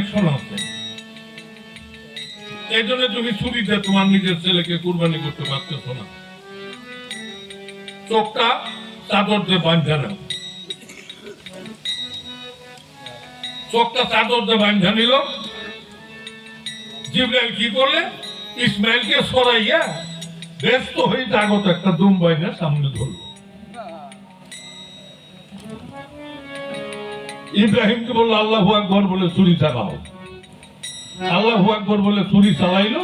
Connection আছে এই জন্য তুমি ছুরিতে তোমার নিজের ছেলেকে কুরবানি করতে পারতেছ না। চোখটা চাদর দিয়ে বাঁধা নাও। চোখটা চাদর দিয়ে বাঁধা নিল। জিব্রাইল কি করলে? ইসমাইলকে সরাইয়া ব্যস্ত হয়ে জাগত একটা দুম বাইনা সামনে ধরলো। ইব্রাহিমকে বলল, আল্লাহ আকবর বলে ছুরি চালাও। আল্লাহ আকবর বলে ছুরি চালাইলো,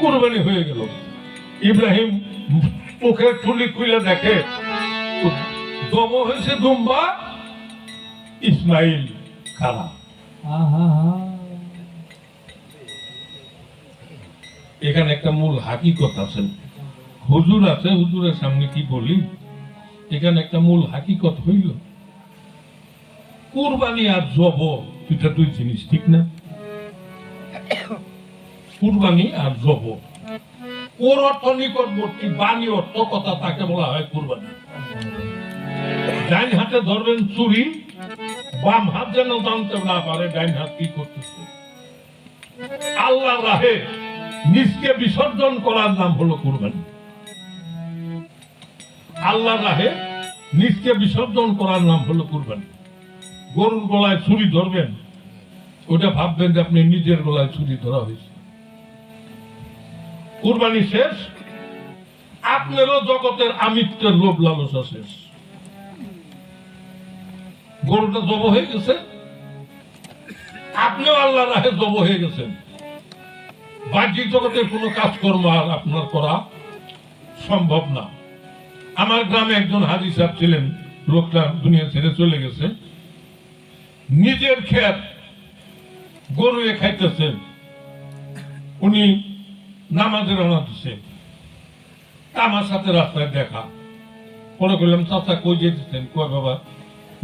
কোরবানি হয়ে গেল। ইব্রাহিম চোখের ঠুলি খুলে দেখে, দম হয়েছে দুম্বা, ইসমাইল এখানে একটা মূল হাকিকত আছে। হুজুর আছে, হুজুরের সামনে কি বলি? এখানে একটা মূল হাকিকত হইল কুরবানি আর জব, দুইটা দুই জিনিস, ঠিক না? কুরবানি আর জব। ওর অর্থ নিকটবর্তী বাণী অর্থ, কথা তাকে বলা হয় কুরবানি। ডাইন হাতে ধরবেন চুরি, বাম হাত যেন জানতে না পারে ডাইন হাত কি করতেছে। আল্লাহ রাহে নিজকে বিসর্জন করার নাম হলো কুরবানি। আল্লাহ রাহে নিজকে বিসর্জন করার নাম হলো কুরবানি। গরুর গলায় ছুরি ধরবেন, ওটা ভাববেন যে আপনি নিজের গলায় ছুরি ধরা হয়েছে। কুরবানি শেষ, আপনারও জগতের আমিত্বের লোভ লালসা শেষ। গরুটা জব হয়ে গেছে, আপনিও আল্লাহ রাহে জব হয়ে গেছেন। বাহ্যিক জগতের কোনো কাজকর্ম আর আপনার করা সম্ভব না। আমার গ্রামে একজন হাজি সাহেব ছিলেন, লোকটা দুনিয়া ছেড়ে চলে গেছে। নিজের ক্ষেত গরু খাইতেছেন উনি নামাজে রওনা দিচ্ছে আমার সাথে রাস্তায় দেখা। পরে করলাম চাচা কই যেতেছেন কয় বাবা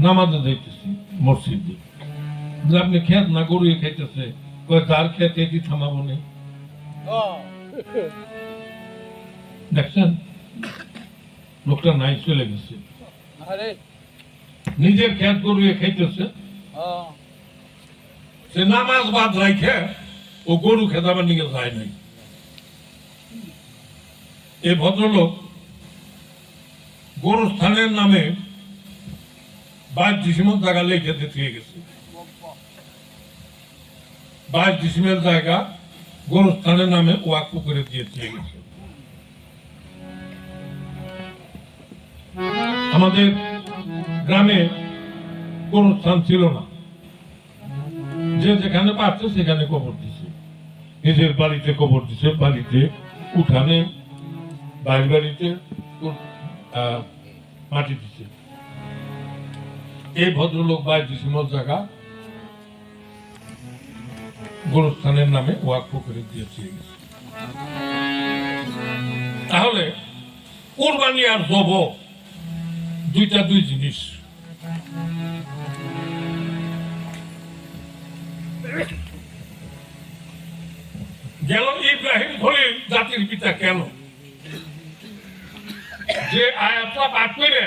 নামাজে যাইতেছি মসজিদে। আপনি খেত না গরু খাইতেছে? কয় যার খেত এটি থামাবো নেই দেখছেন? লোকটা নাই চলে গেছে। নিজের খেত গরু খাইতেছে। সে নামাজ বাদ রাখে ও গরু খেতাবার নিকে যায় নাই। এই ভদ্রলোক গরুস্থানের নামে বাইশ ডিসিমেল জায়গা লেখে দিয়ে গেছে। বাইশ জায়গা নামে ওয়াক করে দিয়ে দিয়ে গেছে। আমাদের গ্রামে কোনো স্থান ছিল না। যে যেখানে পারছে সেখানে কবর দিছে। নিজের বাড়িতে কবর দিছে, বাড়িতে, উঠানে বাইরের বাড়িতে মাটি দিছে। এই ভদ্রলোক বাইশ ডিসেম্বর জায়গা গোরস্থানের নামে ওয়াক করে দিয়েছে তাহলে কোরবানি আর জব দুইটা দুই জিনিস। খলিল জাতির পিতা কেন যে আয়াতটা পাঠ করে